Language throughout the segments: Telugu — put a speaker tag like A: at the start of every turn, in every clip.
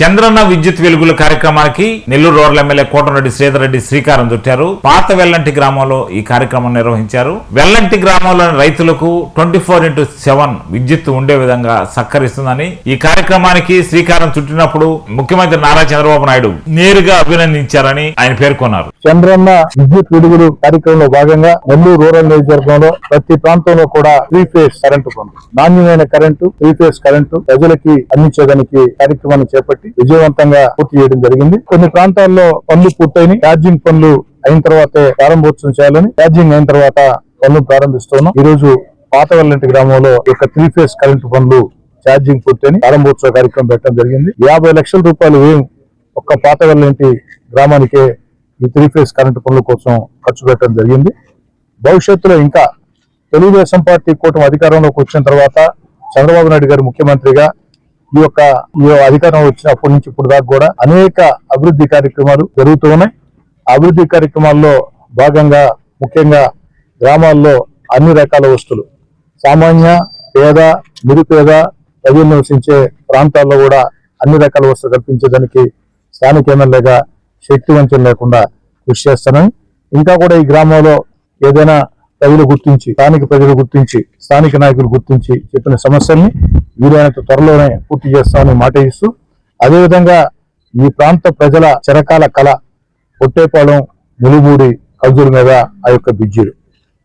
A: చంద్రన్న విద్యుత్ వెలుగుల కార్యక్రమానికి నెల్లూరు రోడ్ల ఎమ్మెల్యే కోటరెడ్డి శ్రీధర్ రెడ్డి శ్రీకారం చుట్టారు. పాత వెల్లంటి గ్రామంలో ఈ కార్యక్రమం నిర్వహించారు. వెల్లంటి గ్రామంలోని రైతులకు ట్వంటీ ఫోర్ ఇంటూ సెవెన్ విద్యుత్ ఉండే విధంగా సహకరిస్తుందని ఈ కార్యక్రమానికి శ్రీకారం చుట్టినప్పుడు ముఖ్యమంత్రి నారా చంద్రబాబు నాయుడు నేరుగా అభినందించారని ఆయన పేర్కొన్నారు.
B: చంద్రన్న విద్యుత్ విడుదల కార్యక్రమంలో భాగంగా నెల్లూరు రూరల్ నియోజకవర్గంలో ప్రతి ప్రాంతంలో కూడా త్రీ ఫేజ్ కరెంటు నాణ్యమైన కరెంటు త్రీ ఫేజ్ కరెంటు ప్రజలకి అందించేదానికి కార్యక్రమాన్ని చేపట్టి విజయవంతంగా పూర్తి చేయడం జరిగింది. కొన్ని ప్రాంతాల్లో పనులు పూర్తయిన ఛార్జింగ్ పనులు అయిన తర్వాతే ప్రారంభోత్సవం చేయాలని ఛార్జింగ్ అయిన తర్వాత పనులు ప్రారంభిస్తున్నాం. ఈ రోజు పాతవల్లంటి గ్రామంలో ఈ యొక్క త్రీ ఫేస్ కరెంటు పనులు ఛార్జింగ్ పూర్తయిన ప్రారంభోత్సవ కార్యక్రమం పెట్టడం జరిగింది. యాభై లక్షల రూపాయలు వ్యయం ఒక్క పాతవల్లంటి గ్రామానికే ఈ త్రీ ఫేస్ కరెంటు పనుల కోసం ఖర్చు పెట్టడం జరిగింది. భవిష్యత్తులో ఇంకా తెలుగుదేశం పార్టీ కూటమి అధికారంలోకి వచ్చిన తర్వాత చంద్రబాబు నాయుడు గారు ముఖ్యమంత్రిగా ఈ యొక్క ఈ అధికారం వచ్చినప్పటి నుంచి ఇప్పుడు దాకా కూడా అనేక అభివృద్ధి కార్యక్రమాలు జరుగుతూ ఉన్నాయి. అభివృద్ధి కార్యక్రమాల్లో భాగంగా ముఖ్యంగా గ్రామాల్లో అన్ని రకాల వస్తువులు సామాన్య పేద నిరుపేద ప్రజలు నివసించే ప్రాంతాల్లో కూడా అన్ని రకాల వస్తువులు కల్పించేదానికి స్థానిక ఎమ్మెల్యేగా శక్తి వంచన లేకుండా కృషి చేస్తానని. ఇంకా కూడా ఈ గ్రామంలో ఏదైనా ప్రజలు గుర్తించి స్థానిక ప్రజలు గుర్తించి స్థానిక నాయకులు గుర్తించి చెప్పిన సమస్యల్ని వీలైనంత త్వరలోనే పూర్తి చేస్తామని మాట ఇస్తూ అదేవిధంగా ఈ ప్రాంత ప్రజల చిరకాల కళ పొట్టేపాలెం ములుమూడి కల్జుల మీద ఆ యొక్క బ్రిడ్జీలు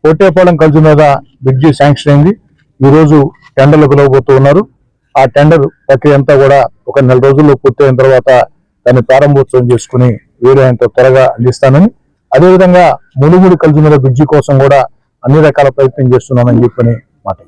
B: పొట్టేపాలెం కల్జు మీద బ్రిడ్జి శాంక్షన్ అయింది. ఈరోజు టెండర్లు పిలవబోతూ ఉన్నారు. ఆ టెండర్ ప్రక్రియ అంతా కూడా ఒక నెల రోజుల్లో పూర్తయిన తర్వాత దాన్ని ప్రారంభోత్సవం చేసుకుని వీలైనంత త్వరగా అందిస్తానని అదేవిధంగా ములుగుడి కల్జు మీద బ్రిడ్జి కోసం కూడా అన్ని రకాల ప్రయత్నం చేస్తున్నానని చెప్పని మాట